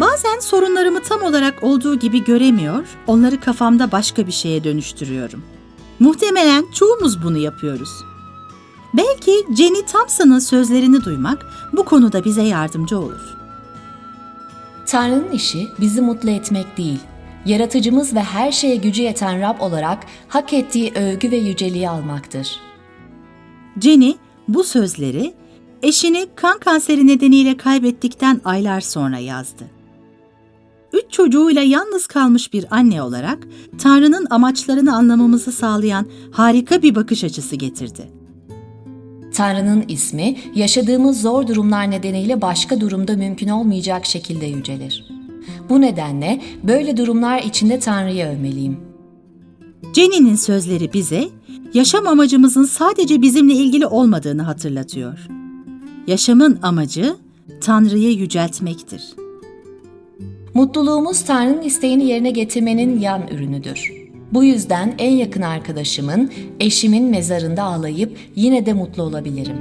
Bazen sorunlarımı tam olarak olduğu gibi göremiyor, onları kafamda başka bir şeye dönüştürüyorum. Muhtemelen çoğumuz bunu yapıyoruz. Belki Jenny Thompson'ın sözlerini duymak bu konuda bize yardımcı olur. Tanrı'nın işi bizi mutlu etmek değil, yaratıcımız ve her şeye gücü yeten Rab olarak hak ettiği övgü ve yüceliği almaktır. Jenny bu sözleri eşini kan kanseri nedeniyle kaybettikten aylar sonra yazdı. Çocuğuyla yalnız kalmış bir anne olarak Tanrı'nın amaçlarını anlamamızı sağlayan harika bir bakış açısı getirdi. Tanrı'nın ismi yaşadığımız zor durumlar nedeniyle başka durumda mümkün olmayacak şekilde yücelir. Bu nedenle böyle durumlar içinde Tanrı'yı övmeliyim. Jenny'nin sözleri bize yaşam amacımızın sadece bizimle ilgili olmadığını hatırlatıyor. Yaşamın amacı Tanrı'yı yüceltmektir. Mutluluğumuz Tanrı'nın isteğini yerine getirmenin yan ürünüdür. Bu yüzden en yakın arkadaşımın, eşimin mezarında ağlayıp yine de mutlu olabilirim.